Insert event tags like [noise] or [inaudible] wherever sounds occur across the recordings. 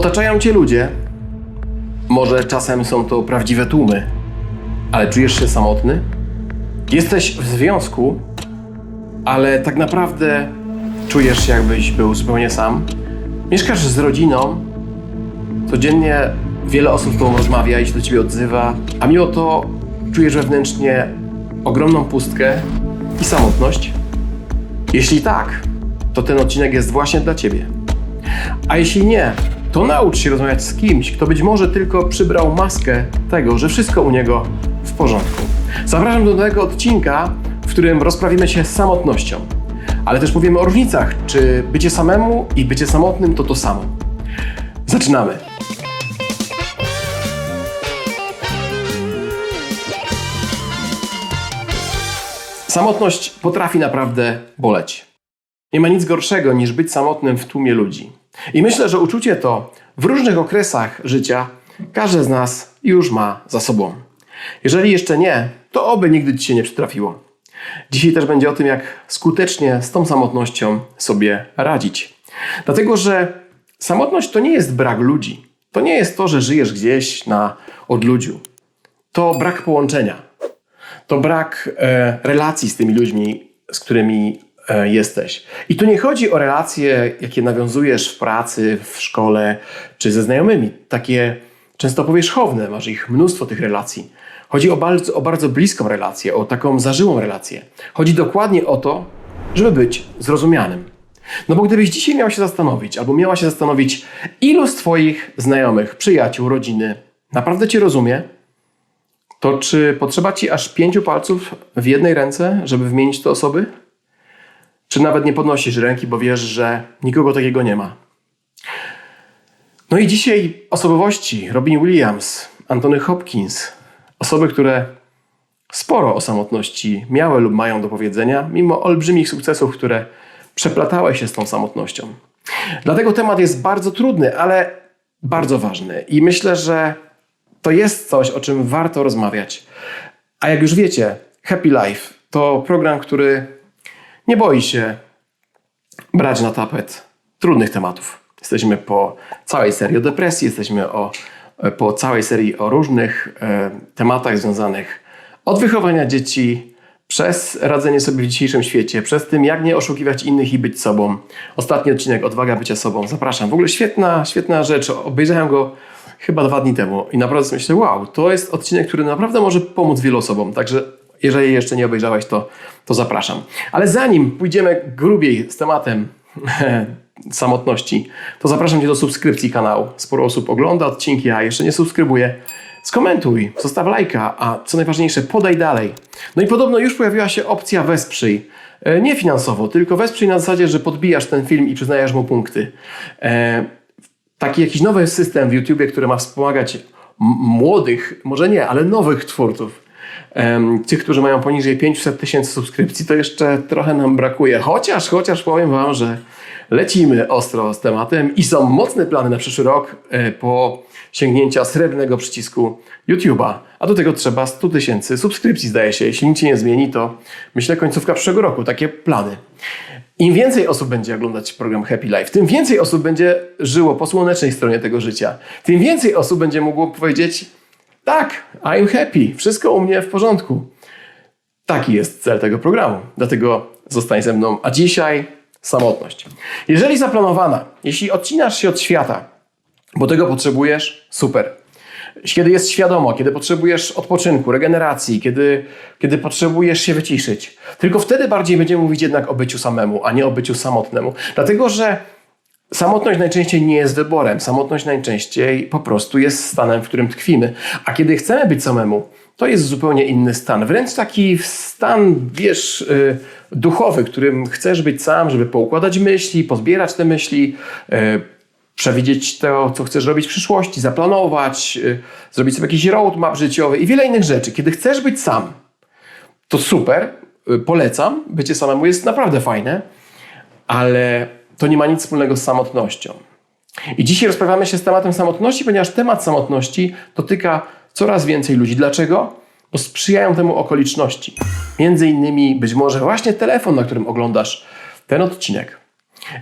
Otaczają cię ludzie. Może czasem są to prawdziwe tłumy, ale czujesz się samotny? Jesteś w związku, ale tak naprawdę czujesz się, jakbyś był zupełnie sam. Mieszkasz z rodziną, codziennie wiele osób z tobą rozmawia i się do ciebie odzywa, a mimo to czujesz wewnętrznie ogromną pustkę i samotność. Jeśli tak, to ten odcinek jest właśnie dla ciebie. A jeśli nie, to naucz się rozmawiać z kimś, kto być może tylko przybrał maskę tego, że wszystko u niego w porządku. Zapraszam do nowego odcinka, w którym rozprawimy się z samotnością, ale też powiemy o różnicach, czy bycie samemu i bycie samotnym to to samo. Zaczynamy. Samotność potrafi naprawdę boleć. Nie ma nic gorszego niż być samotnym w tłumie ludzi. I myślę, że uczucie to w różnych okresach życia każdy z nas już ma za sobą. Jeżeli jeszcze nie, to oby nigdy ci się nie przytrafiło. Dzisiaj też będzie o tym, jak skutecznie z tą samotnością sobie radzić. Dlatego, że samotność to nie jest brak ludzi. To nie jest to, że żyjesz gdzieś na odludziu. To brak połączenia. To brak e, relacji z tymi ludźmi, z którymi jesteś. I tu nie chodzi o relacje, jakie nawiązujesz w pracy, w szkole czy ze znajomymi. Takie często powierzchowne, masz ich mnóstwo tych relacji. Chodzi o bardzo, o bardzo bliską relację, o taką zażyłą relację. Chodzi dokładnie o to, żeby być zrozumianym. No bo gdybyś dzisiaj miał się zastanowić, albo miała się zastanowić, ilu z Twoich znajomych, przyjaciół, rodziny naprawdę Cię rozumie, to czy potrzeba Ci aż pięciu palców w jednej ręce, żeby wymienić te osoby? Czy nawet nie podnosisz ręki, bo wiesz, że nikogo takiego nie ma? No i dzisiaj osobowości Robin Williams, Anthony Hopkins, osoby, które sporo o samotności miały lub mają do powiedzenia, mimo olbrzymich sukcesów, które przeplatały się z tą samotnością. Dlatego temat jest bardzo trudny, ale bardzo ważny. I myślę, że to jest coś, o czym warto rozmawiać. A jak już wiecie, Happy Life to program, który nie boi się brać na tapet trudnych tematów. Jesteśmy po całej serii o depresji, jesteśmy o, po całej serii o różnych e, tematach związanych od wychowania dzieci, przez radzenie sobie w dzisiejszym świecie, przez tym, jak nie oszukiwać innych i być sobą. Ostatni odcinek Odwaga bycia sobą. Zapraszam. W ogóle świetna, świetna rzecz. Obejrzałem go chyba dwa dni temu i naprawdę myślę, wow, to jest odcinek, który naprawdę może pomóc wielu osobom. Także jeżeli jeszcze nie obejrzałeś, to, to zapraszam. Ale zanim pójdziemy grubiej z tematem [laughs] samotności, to zapraszam Cię do subskrypcji kanału. Sporo osób ogląda odcinki, a jeszcze nie subskrybuje. Skomentuj, zostaw lajka, a co najważniejsze, podaj dalej. No i podobno już pojawiła się opcja wesprzyj. E, Nie finansowo, tylko wesprzyj na zasadzie, że podbijasz ten film i przyznajesz mu punkty. E, taki jakiś nowy system w YouTubie, który ma wspomagać młodych, może nie, ale nowych twórców. Tych, którzy mają poniżej 500 tysięcy subskrypcji, to jeszcze trochę nam brakuje. Chociaż, chociaż powiem Wam, że lecimy ostro z tematem i są mocne plany na przyszły rok e, po sięgnięcia srebrnego przycisku YouTube'a. A do tego trzeba 100 tysięcy subskrypcji, zdaje się. Jeśli nic się nie zmieni, to myślę końcówka przyszłego roku. Takie plany. Im więcej osób będzie oglądać program Happy Life, tym więcej osób będzie żyło po słonecznej stronie tego życia. Tym więcej osób będzie mogło powiedzieć: Tak, I'm happy, wszystko u mnie w porządku. Taki jest cel tego programu. Dlatego zostań ze mną. A dzisiaj samotność. Jeżeli zaplanowana, jeśli odcinasz się od świata, bo tego potrzebujesz, super. Kiedy jest świadomo, kiedy potrzebujesz odpoczynku, regeneracji, kiedy, kiedy potrzebujesz się wyciszyć. Tylko wtedy bardziej będziemy mówić jednak o byciu samemu, a nie o byciu samotnemu. Dlatego, że samotność najczęściej nie jest wyborem. Samotność najczęściej po prostu jest stanem, w którym tkwimy. A kiedy chcemy być samemu, to jest zupełnie inny stan. Wręcz taki stan, wiesz, yy, duchowy, którym chcesz być sam, żeby poukładać myśli, pozbierać te myśli, yy, przewidzieć to, co chcesz robić w przyszłości, zaplanować, yy, zrobić sobie jakiś roadmap życiowy i wiele innych rzeczy. Kiedy chcesz być sam, to super, polecam. Bycie samemu jest naprawdę fajne, ale to nie ma nic wspólnego z samotnością. I dzisiaj rozprawiamy się z tematem samotności, ponieważ temat samotności dotyka coraz więcej ludzi. Dlaczego? Bo sprzyjają temu okoliczności. Między innymi być może właśnie telefon, na którym oglądasz ten odcinek.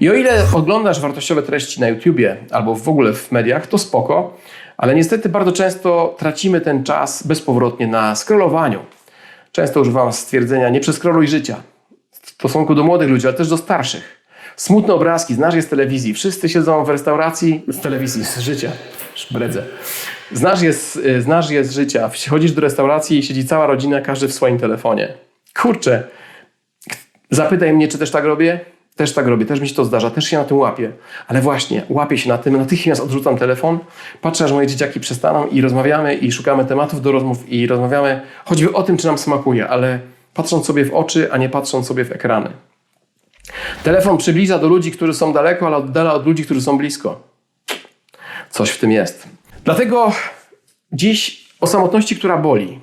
I o ile oglądasz wartościowe treści na YouTubie albo w ogóle w mediach, to spoko, ale niestety bardzo często tracimy ten czas bezpowrotnie na scrollowaniu. Często używam stwierdzenia nie przeskroluj życia w stosunku do młodych ludzi, ale też do starszych. Smutne obrazki, znasz je z telewizji. Wszyscy siedzą w restauracji z telewizji, z życia. Bredzę. Znasz je, z, y, znasz je z życia. Chodzisz do restauracji i siedzi cała rodzina, każdy w swoim telefonie. Kurczę, zapytaj mnie, czy też tak robię? Też tak robię, też mi się to zdarza, też się na tym łapię. Ale właśnie, łapię się na tym, natychmiast odrzucam telefon, patrzę, aż moje dzieciaki przestaną i rozmawiamy i szukamy tematów do rozmów i rozmawiamy choćby o tym, czy nam smakuje, ale patrząc sobie w oczy, a nie patrząc sobie w ekrany. Telefon przybliża do ludzi, którzy są daleko, ale oddala od ludzi, którzy są blisko. Coś w tym jest. Dlatego dziś o samotności, która boli.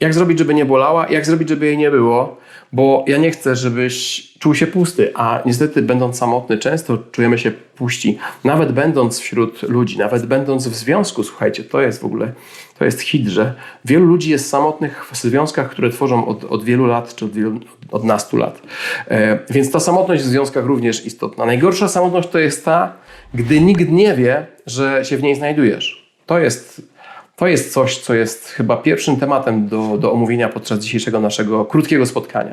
Jak zrobić, żeby nie bolała, jak zrobić, żeby jej nie było, bo ja nie chcę, żebyś czuł się pusty, a niestety będąc samotny często czujemy się puści. Nawet będąc wśród ludzi, nawet będąc w związku, słuchajcie, to jest w ogóle, to jest hit, że wielu ludzi jest samotnych w związkach, które tworzą od, od wielu lat, czy od, wielu, od nastu lat. E, więc ta samotność w związkach również istotna. Najgorsza samotność to jest ta, gdy nikt nie wie, że się w niej znajdujesz. To jest to jest coś, co jest chyba pierwszym tematem do, do omówienia podczas dzisiejszego naszego krótkiego spotkania.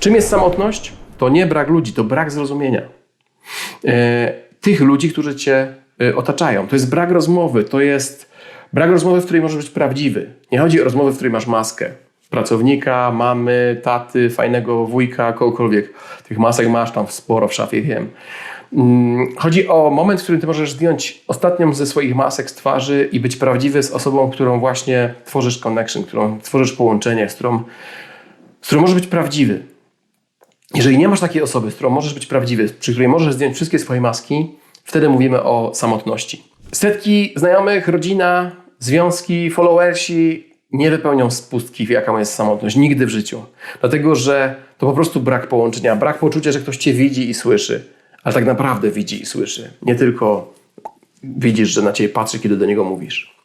Czym jest samotność? To nie brak ludzi, to brak zrozumienia. E, tych ludzi, którzy cię e, otaczają. To jest brak rozmowy, to jest brak rozmowy, w której możesz być prawdziwy. Nie chodzi o rozmowę, w której masz maskę. Pracownika, mamy, taty, fajnego wujka, kogokolwiek. Tych masek masz tam sporo w szafie, wiem. Mm, Chodzi o moment, w którym ty możesz zdjąć ostatnią ze swoich masek z twarzy i być prawdziwy z osobą, którą właśnie tworzysz connection, którą tworzysz połączenie, z którą, z którą możesz być prawdziwy. Jeżeli nie masz takiej osoby, z którą możesz być prawdziwy, przy której możesz zdjąć wszystkie swoje maski, wtedy mówimy o samotności. Setki znajomych, rodzina, związki, followersi nie wypełnią spustki, jaką jest samotność, nigdy w życiu. Dlatego, że to po prostu brak połączenia, brak poczucia, że ktoś cię widzi i słyszy ale tak naprawdę widzi i słyszy. Nie tylko widzisz, że na ciebie patrzy, kiedy do niego mówisz.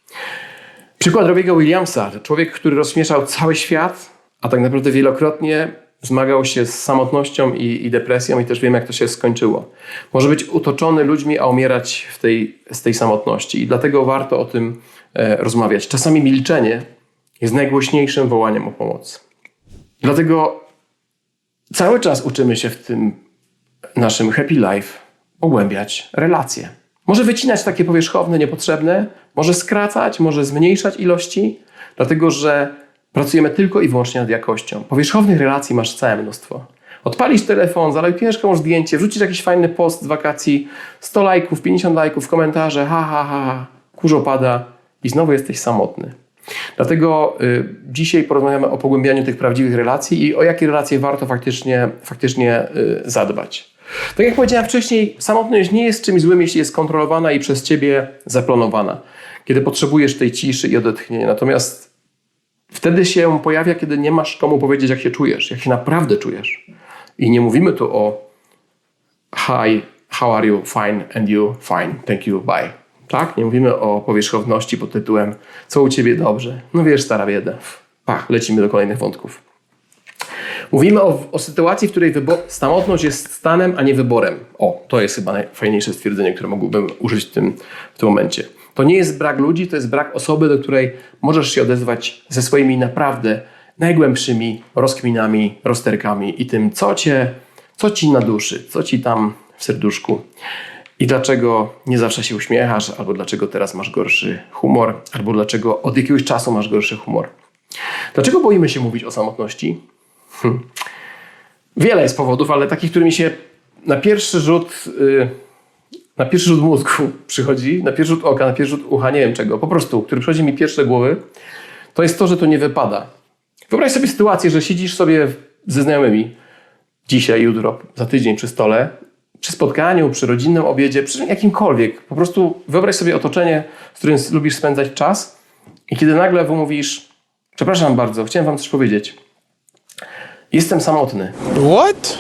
Przykład Robiego Williamsa, człowiek, który rozśmieszał cały świat, a tak naprawdę wielokrotnie zmagał się z samotnością i, i, depresją i też wiem, jak to się skończyło. Może być utoczony ludźmi, a umierać w tej, z tej samotności i dlatego warto o tym e, rozmawiać. Czasami milczenie jest najgłośniejszym wołaniem o pomoc. Dlatego cały czas uczymy się w tym naszym happy life pogłębiać relacje. Może wycinać takie powierzchowne, niepotrzebne, może skracać, może zmniejszać ilości, dlatego że pracujemy tylko i wyłącznie nad jakością. Powierzchownych relacji masz całe mnóstwo. Odpalisz telefon, zalajkujesz komuś zdjęcie, wrzucisz jakiś fajny post z wakacji, 100 lajków, 50 lajków, komentarze, ha, ha, ha, kurzo pada i znowu jesteś samotny. Dlatego y, dzisiaj porozmawiamy o pogłębianiu tych prawdziwych relacji i o jakie relacje warto faktycznie, faktycznie y, zadbać. Tak jak powiedziałem wcześniej, samotność nie jest czymś złym, jeśli jest kontrolowana i przez ciebie zaplanowana. Kiedy potrzebujesz tej ciszy i odetchnienia. Natomiast wtedy się pojawia, kiedy nie masz komu powiedzieć, jak się czujesz, jak się naprawdę czujesz. I nie mówimy tu o hi, how are you, fine, and you, fine, thank you, bye. Tak? Nie mówimy o powierzchowności pod tytułem co u ciebie dobrze. No wiesz, stara bieda. Pach, lecimy do kolejnych wątków. Mówimy o, o sytuacji, w której samotność jest stanem, a nie wyborem. O, to jest chyba najfajniejsze stwierdzenie, które mógłbym użyć w tym, w tym momencie. To nie jest brak ludzi, to jest brak osoby, do której możesz się odezwać ze swoimi naprawdę najgłębszymi rozkminami, rozterkami i tym, co, cię, co ci na duszy, co ci tam w serduszku. I dlaczego nie zawsze się uśmiechasz, albo dlaczego teraz masz gorszy humor, albo dlaczego od jakiegoś czasu masz gorszy humor. Dlaczego boimy się mówić o samotności? Hm. Wiele jest powodów, ale takich, który mi się na pierwszy rzut, yy, na pierwszy rzut mózgu [laughs] przychodzi, na pierwszy rzut oka, na pierwszy rzut ucha, nie wiem czego, po prostu, który przychodzi mi pierwszy do głowy, to jest to, że to nie wypada. Wyobraź sobie sytuację, że siedzisz sobie ze znajomymi dzisiaj, jutro, za tydzień przy stole, przy spotkaniu, przy rodzinnym obiedzie, przy jakimkolwiek. Po prostu wyobraź sobie otoczenie, z którym lubisz spędzać czas i kiedy nagle wymówisz, przepraszam bardzo, chciałem wam coś powiedzieć. Jestem samotny. What?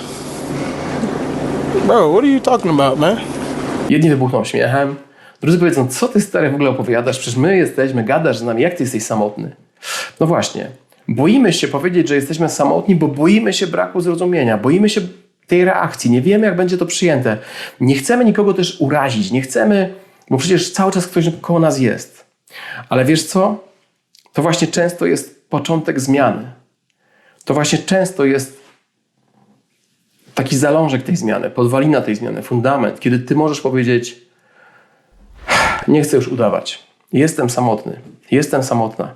Bro, what are you talking about, man? Jedni wybuchną śmiechem, drudzy powiedzą, co ty stary w ogóle opowiadasz? Przecież my jesteśmy, gadasz z nami, jak ty jesteś samotny? No właśnie, boimy się powiedzieć, że jesteśmy samotni, bo boimy się braku zrozumienia, boimy się tej reakcji, nie wiemy, jak będzie to przyjęte. Nie chcemy nikogo też urazić, nie chcemy, bo przecież cały czas ktoś koło nas jest. Ale wiesz co? To właśnie często jest początek zmiany. To właśnie często jest taki zalążek tej zmiany, podwalina tej zmiany, fundament, kiedy ty możesz powiedzieć: Nie chcę już udawać. Jestem samotny. Jestem samotna.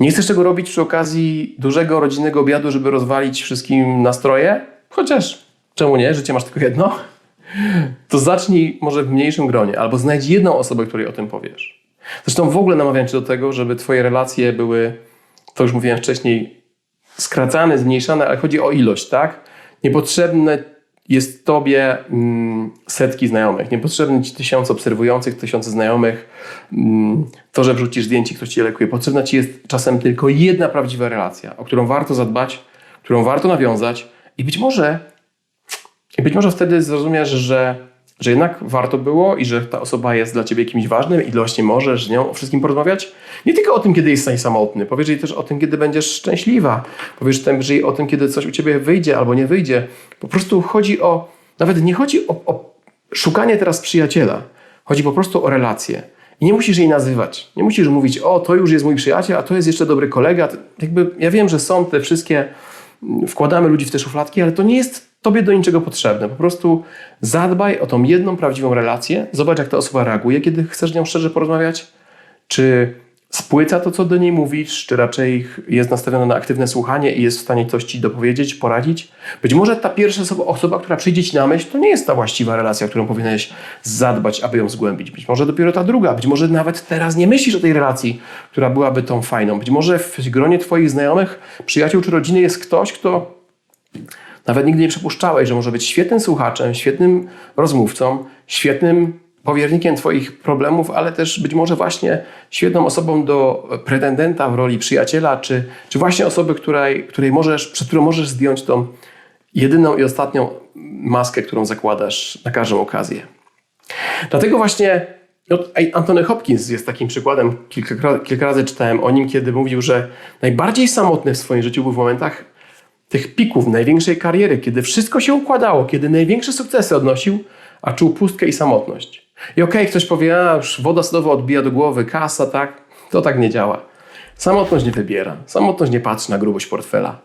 Nie chcesz tego robić przy okazji dużego rodzinnego obiadu, żeby rozwalić wszystkim nastroje? Chociaż czemu nie? Życie masz tylko jedno. To zacznij może w mniejszym gronie, albo znajdź jedną osobę, której o tym powiesz. Zresztą w ogóle namawiam cię do tego, żeby twoje relacje były, to już mówiłem wcześniej, skracane, zmniejszane, ale chodzi o ilość, tak? Niepotrzebne jest tobie mm, setki znajomych, niepotrzebne ci tysiące obserwujących, tysiące znajomych, mm, to, że wrzucisz zdjęcie, ktoś ci lekuje. Potrzebna ci jest czasem tylko jedna prawdziwa relacja, o którą warto zadbać, którą warto nawiązać. I być może, i być może wtedy zrozumiesz, że, że jednak warto było i że ta osoba jest dla ciebie kimś ważnym i właśnie możesz z nią o wszystkim porozmawiać. Nie tylko o tym, kiedy jesteś samotny, powiesz jej też o tym, kiedy będziesz szczęśliwa, powiesz też jej o tym, kiedy coś u ciebie wyjdzie albo nie wyjdzie. Po prostu chodzi o, nawet nie chodzi o, o szukanie teraz przyjaciela, chodzi po prostu o relację. I nie musisz jej nazywać. Nie musisz mówić, o, to już jest mój przyjaciel, a to jest jeszcze dobry kolega. Jakby, ja wiem, że są te wszystkie, wkładamy ludzi w te szufladki, ale to nie jest tobie do niczego potrzebne. Po prostu zadbaj o tą jedną prawdziwą relację. Zobacz, jak ta osoba reaguje, kiedy chcesz z nią szczerze porozmawiać. Czy spłyca to, co do niej mówisz, czy raczej jest nastawiona na aktywne słuchanie i jest w stanie coś ci dopowiedzieć, poradzić? Być może ta pierwsza osoba, osoba, która przyjdzie ci na myśl, to nie jest ta właściwa relacja, którą powinieneś zadbać, aby ją zgłębić. Być może dopiero ta druga, być może nawet teraz nie myślisz o tej relacji, która byłaby tą fajną. Być może w gronie twoich znajomych, przyjaciół czy rodziny jest ktoś, kto nawet nigdy nie przypuszczałeś, że może być świetnym słuchaczem, świetnym rozmówcą, świetnym powiernikiem Twoich problemów, ale też być może właśnie świetną osobą do pretendenta w roli przyjaciela, czy, czy właśnie osoby, której, której możesz, przed którą możesz zdjąć tą jedyną i ostatnią maskę, którą zakładasz na każdą okazję. Dlatego właśnie no, ej, Anthony Hopkins jest takim przykładem. Kilka, kilka razy czytałem o nim, kiedy mówił, że najbardziej samotny w swoim życiu był w momentach tych pików największej kariery, kiedy wszystko się układało, kiedy największe sukcesy odnosił, a czuł pustkę i samotność. I okej, ktoś powie, a już woda sodowa odbija do głowy, kasa, tak? To tak nie działa. Samotność nie wybiera. Samotność nie patrzy na grubość portfela.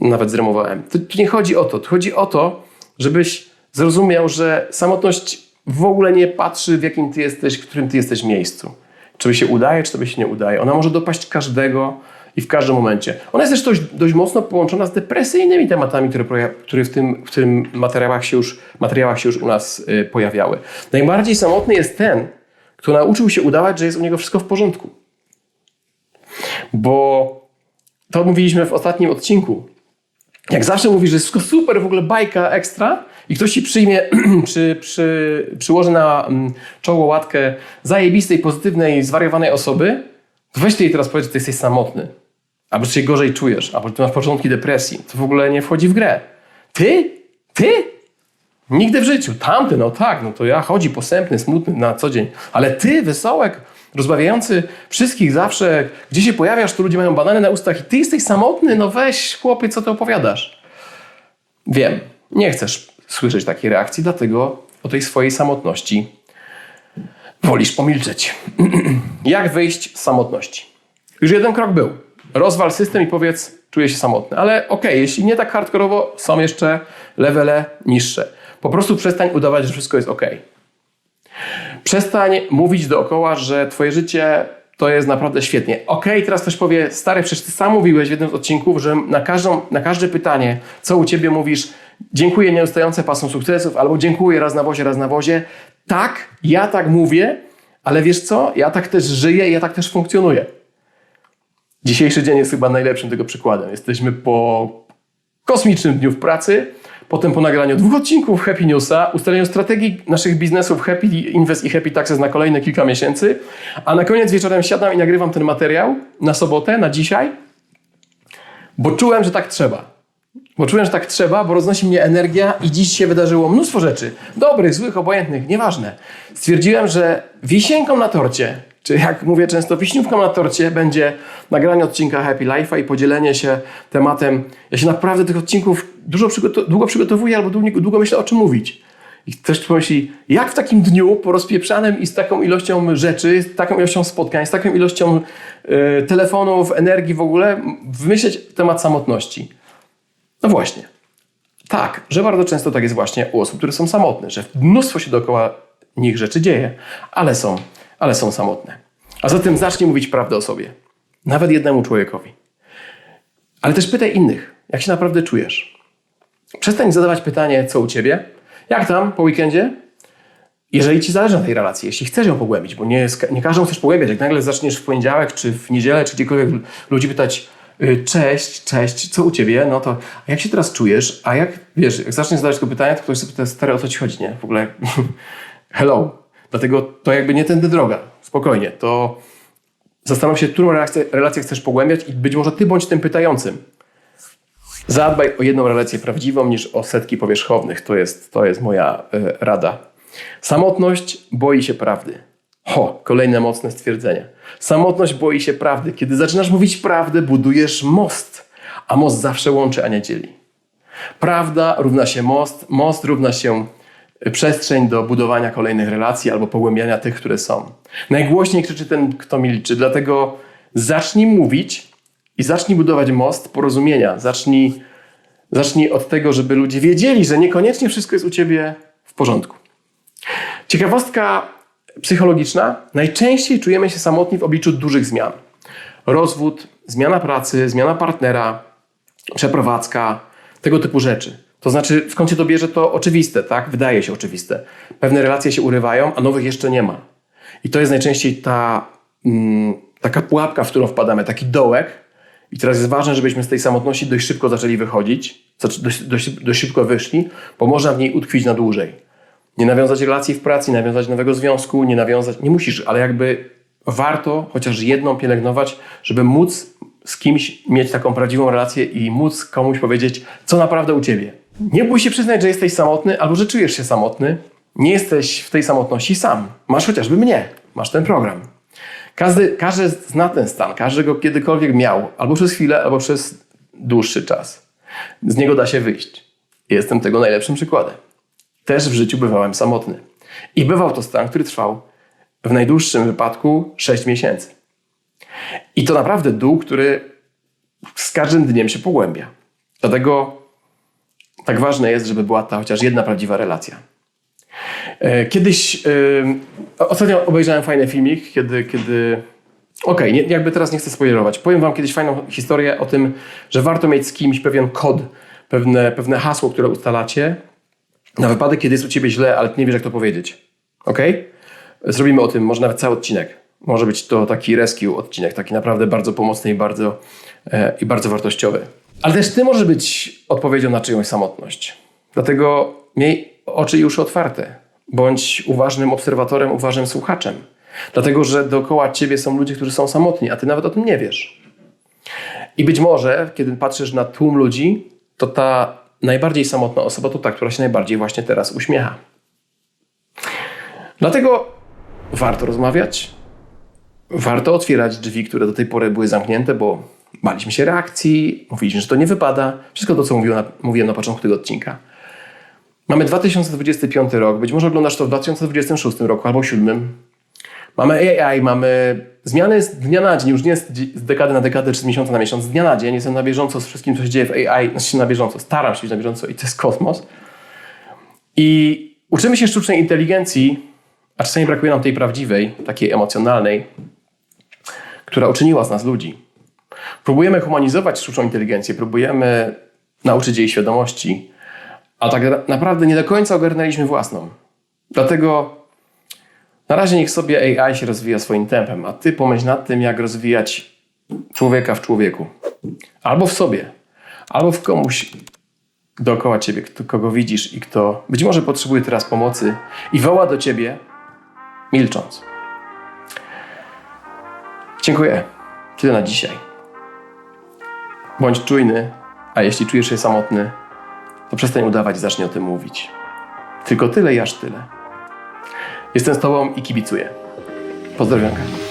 Nawet zremowałem. Tu, tu nie chodzi o to. Tu chodzi o to, żebyś zrozumiał, że samotność w ogóle nie patrzy, w jakim ty jesteś, w którym ty jesteś miejscu. Czy by się udaje, czy to by się nie udaje. Ona może dopaść każdego i w każdym momencie. Ona jest też dość, dość mocno połączona z depresyjnymi tematami, które, które w tym, w tym materiałach, się już, materiałach się już u nas y, pojawiały. Najbardziej samotny jest ten, kto nauczył się udawać, że jest u niego wszystko w porządku. Bo to mówiliśmy w ostatnim odcinku. Jak zawsze mówisz, że jest wszystko super, w ogóle bajka ekstra i ktoś ci przyjmie, [clears throat] przy, przy, przyłoży na mm, czoło łatkę zajebistej, pozytywnej, zwariowanej osoby, to weź ty jej teraz powiedz, że ty jesteś samotny. Albo się gorzej czujesz, albo ty masz początki depresji. To w ogóle nie wchodzi w grę. Ty? Ty? Nigdy w życiu. Tamty, no tak, no to ja chodzi posępny, smutny na co dzień. Ale ty, wesołek, rozbawiający wszystkich zawsze, gdzie się pojawiasz, to ludzie mają banany na ustach i ty jesteś samotny, no weź chłopie, co ty opowiadasz? Wiem, nie chcesz słyszeć takiej reakcji, dlatego o tej swojej samotności wolisz pomilczeć. [clears throat] Jak wyjść z samotności? Już jeden krok był. Rozwal system i powiedz, czuję się samotny. Ale okej, jeśli nie tak hardkorowo, są jeszcze levele niższe. Po prostu przestań udawać, że wszystko jest ok. Przestań mówić dookoła, że twoje życie to jest naprawdę świetnie. Okej, teraz ktoś powie, stary, przecież ty sam mówiłeś w jednym z odcinków, że na, każdą, na każde pytanie, co u ciebie mówisz, dziękuję nieustające pasą sukcesów, albo dziękuję raz na wozie, raz na wozie. Tak, ja tak mówię, ale wiesz co? Ja tak też żyję ja tak też funkcjonuję. Dzisiejszy dzień jest chyba najlepszym tego przykładem. Jesteśmy po kosmicznym dniu w pracy, potem po nagraniu dwóch odcinków Happy Newsa, ustaleniu strategii naszych biznesów Happy Invest i Happy Taxes na kolejne kilka miesięcy, a na koniec wieczorem siadam i nagrywam ten materiał na sobotę, na dzisiaj, bo czułem, że tak trzeba. Bo czułem, że tak trzeba, bo roznosi mnie energia i dziś się wydarzyło mnóstwo rzeczy. Dobrych, złych, obojętnych, nieważne. Stwierdziłem, że wisienką na torcie Czy jak mówię często, wiśniówką na torcie będzie nagranie odcinka Happy Life'a i podzielenie się tematem. Ja się naprawdę tych odcinków dużo przygoto- długo przygotowuję albo długo, długo myślę o czym mówić. I ktoś pomyśli, jak w takim dniu porozpieprzanym i z taką ilością rzeczy, z taką ilością spotkań, z taką ilością e, telefonów, energii w ogóle, wymyśleć temat samotności. No właśnie. Tak, że bardzo często tak jest właśnie u osób, które są samotne, że mnóstwo się dookoła nich rzeczy dzieje, ale są, ale są samotne. A zatem zacznij mówić prawdę o sobie. Nawet jednemu człowiekowi. Ale też pytaj innych, jak się naprawdę czujesz. Przestań zadawać pytanie, co u ciebie, jak tam po weekendzie, jeżeli ci zależy na tej relacji, jeśli chcesz ją pogłębić, bo nie, nie każdą chcesz pogłębiać. Jak nagle zaczniesz w poniedziałek, czy w niedzielę, czy gdziekolwiek ludzi pytać, y, cześć, cześć, co u ciebie, no to a jak się teraz czujesz? A jak, wiesz, jak zaczniesz zadawać to pytanie, to ktoś sobie pyta, stary, o co ci chodzi, nie? W ogóle, [laughs] hello. Dlatego to jakby nie tędy droga. Spokojnie, to zastanów się, którą relację, relację chcesz pogłębiać i być może ty bądź tym pytającym. Zadbaj o jedną relację prawdziwą niż o setki powierzchownych. To jest, to jest moja e, rada. Samotność boi się prawdy. Ho, kolejne mocne stwierdzenie. Samotność boi się prawdy. Kiedy zaczynasz mówić prawdę, budujesz most, a most zawsze łączy, a nie dzieli. Prawda równa się most, most równa się przestrzeń do budowania kolejnych relacji albo pogłębiania tych, które są. Najgłośniej krzyczy ten, kto milczy, dlatego zacznij mówić i zacznij budować most porozumienia. Zacznij, zacznij od tego, żeby ludzie wiedzieli, że niekoniecznie wszystko jest u ciebie w porządku. Ciekawostka psychologiczna. Najczęściej czujemy się samotni w obliczu dużych zmian. Rozwód, zmiana pracy, zmiana partnera, przeprowadzka, tego typu rzeczy. To znaczy, skąd się to bierze, to oczywiste, tak? Wydaje się oczywiste. Pewne relacje się urywają, a nowych jeszcze nie ma. I to jest najczęściej ta mm, taka pułapka, w którą wpadamy, taki dołek. I teraz jest ważne, żebyśmy z tej samotności dość szybko zaczęli wychodzić, dość, dość, dość szybko wyszli, bo można w niej utkwić na dłużej. Nie nawiązać relacji w pracy, nie nawiązać nowego związku, nie nawiązać, nie musisz, ale jakby warto chociaż jedną pielęgnować, żeby móc z kimś mieć taką prawdziwą relację i móc komuś powiedzieć, co naprawdę u ciebie. Nie bój się przyznać, że jesteś samotny albo że czujesz się samotny. Nie jesteś w tej samotności sam. Masz chociażby mnie, masz ten program. Każdy, każdy zna ten stan, każdy go kiedykolwiek miał, albo przez chwilę, albo przez dłuższy czas. Z niego da się wyjść. Jestem tego najlepszym przykładem. Też w życiu bywałem samotny. I bywał to stan, który trwał w najdłuższym wypadku 6 miesięcy. I to naprawdę dół, który z każdym dniem się pogłębia. Dlatego tak ważne jest, żeby była ta chociaż jedna prawdziwa relacja. E, Kiedyś, e, ostatnio obejrzałem fajny filmik, kiedy, kiedy Okej, nie- jakby teraz nie chcę spoilerować. Powiem wam kiedyś fajną historię o tym, że warto mieć z kimś pewien kod, pewne, pewne hasło, które ustalacie na wypadek, kiedy jest u ciebie źle, ale ty nie wiesz, jak to powiedzieć. Ok? Zrobimy o tym, może nawet cały odcinek. Może być to taki rescue odcinek, taki naprawdę bardzo pomocny i bardzo, e, i bardzo wartościowy. Ale też ty możesz być odpowiedzią na czyjąś samotność. Dlatego miej oczy już otwarte. Bądź uważnym obserwatorem, uważnym słuchaczem. Dlatego, że dookoła ciebie są ludzie, którzy są samotni, a ty nawet o tym nie wiesz. I być może, kiedy patrzysz na tłum ludzi, to ta najbardziej samotna osoba to ta, która się najbardziej właśnie teraz uśmiecha. Dlatego warto rozmawiać, warto otwierać drzwi, które do tej pory były zamknięte, bo baliśmy się reakcji, mówiliśmy, że to nie wypada. Wszystko to, co mówiłem na, mówiłem na początku tego odcinka. Mamy 2025 rok, być może oglądasz to w 2026 roku albo 2007. Mamy AI, mamy zmiany z dnia na dzień, już nie z, dekady na dekadę czy z miesiąca na miesiąc, z dnia na dzień. Jestem na bieżąco z wszystkim, co się dzieje w AI, znaczy na bieżąco, staram się być na bieżąco i to jest kosmos. I uczymy się sztucznej inteligencji, a czasami brakuje nam tej prawdziwej, takiej emocjonalnej, która uczyniła z nas ludzi. Próbujemy humanizować sztuczną inteligencję, próbujemy nauczyć jej świadomości, a tak na- naprawdę nie do końca ogarnęliśmy własną. Dlatego na razie niech sobie AI się rozwija swoim tempem, a ty pomyśl nad tym, jak rozwijać człowieka w człowieku. Albo w sobie, albo w komuś dookoła ciebie, kto, kogo widzisz i kto być może potrzebuje teraz pomocy i woła do ciebie, milcząc. Dziękuję. Tyle na dzisiaj. Bądź czujny, a jeśli czujesz się samotny, to przestań udawać i zacznij o tym mówić. Tylko tyle i aż tyle. Jestem z Tobą i kibicuję. Pozdrowionka.